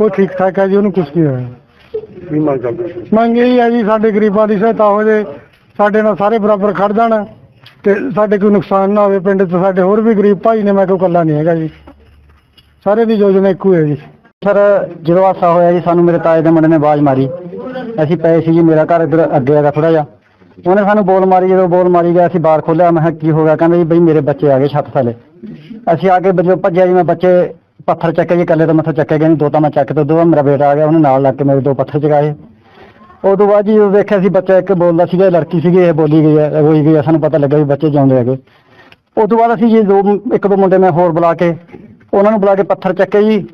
ਉਹ ਠੀਕ ਠਾਕ ਹੈ ਜੀ, ਉਹਨੂੰ ਕੁਝ ਨਹੀਂ ਹੋਇਆ। ਕੀ ਮੰਗ ਕਰਦੇ ਸੀ? ਮੰਗ ਇਹੀ ਹੈ ਜੀ ਸਾਡੇ ਗਰੀਬਾਂ ਦੀ ਸਹਾਇਤਾ ਹੋ ਜੇ ਸਾਡੇ ਨਾਲ ਸਾਰੇ ਬਰਾਬਰ ਖੜ ਜਾਣ ਤੇ ਸਾਡੇ ਕੋਈ ਨੁਕਸਾਨ ਨਾ ਹੋਵੇ ਪਿੰਡ 'ਚ ਸਾਡੇ ਹੋਰ ਵੀ ਗਰੀਬ ਭਾਈ ਨੇ ਮੈਂ ਕੋਈ ਇਕੱਲਾ ਨਹੀਂ ਹੈਗਾ ਜੀ। ਸਾਰੇ ਦੀ ਯੋਜਨਾ ਇੱਕੋ ਹੈ ਜੀ। ਸਰ ਜਦੋਂ ਹਾਦਸਾ ਹੋਇਆ ਜੀ ਸਾਨੂੰ ਮੇਰੇ ਤਾਏ ਦੇ ਮੁੰਡੇ ਨੇ ਆਵਾਜ਼ ਮਾਰੀ। ਅਸੀਂ ਪਏ ਸੀ ਜੀ ਮੇਰਾ ਘਰ ਇੱਧਰ ਅੱਗੇ ਹੈਗਾ ਥੋੜਾ ਜਿਹਾ। ਉਹਨੇ ਸਾਨੂੰ ਬੋਲ ਮਾਰੀ ਜਦੋਂ ਬੋਲ ਮਾਰੀ ਗਿਆ ਅਸੀਂ ਬਾਹਰ ਖੋਲਿਆ ਮੈਂ ਕਿਹਾ ਕੀ ਹੋ ਗਿਆ? ਕਹਿੰਦਾ ਜੀ ਬਈ ਮੇਰੇ ਬੱਚੇ ਆ ਗਏ ਛੱਤ ਥੱਲੇ। ਅਸੀਂ ਆ ਕੇ ਜਦੋਂ ਭੱਜਿਆ ਜੀ ਮੈਂ ਬੱਚੇ ਪੱਥਰ ਚੱਕੇ ਜੀ ਇਕੱਲੇ ਤਾਂ ਮੱਥਾ ਚੱਕਿਆ ਗਿਆ ਨਹੀਂ ਦੋ ਤਾਂ ਮੈਂ ਚੱਕ ਤੇ ਦੋ ਮੇਰਾ ਬੇਟਾ ਆ ਗਿਆ, ਉਹਨੇ ਨਾਲ ਲੱਗ ਕੇ ਮੇਰੇ ਦੋ ਪੱਥਰ ਚਗਾਏ ਤੋਂ ਬਾਅਦ ਜੀ ਜਦੋਂ ਦੇਖਿਆ ਸੀ ਬੱਚਾ ਇੱਕ ਬੋਲਦਾ ਸੀਗਾ ਲੜਕੀ ਸੀਗੀ, ਇਹ ਬੋਲੀ ਗਈ ਹੈ ਹੋਈ ਗਈ ਹੈ, ਸਾਨੂੰ ਪਤਾ ਲੱਗਾ ਵੀ ਬੱਚੇ ਜਿਉਂਦੇ ਹੈਗੇ। ਉਹ ਤੋਂ ਬਾਅਦ ਅਸੀਂ ਜੀ ਦੋ, ਇੱਕ ਦੋ ਮੁੰਡੇ ਮੈਂ ਹੋਰ ਬੁਲਾ ਕੇ, ਉਹਨਾਂ ਨੂੰ ਬੁਲਾ ਕੇ ਪੱਥਰ ਚੱਕੇ ਜੀ।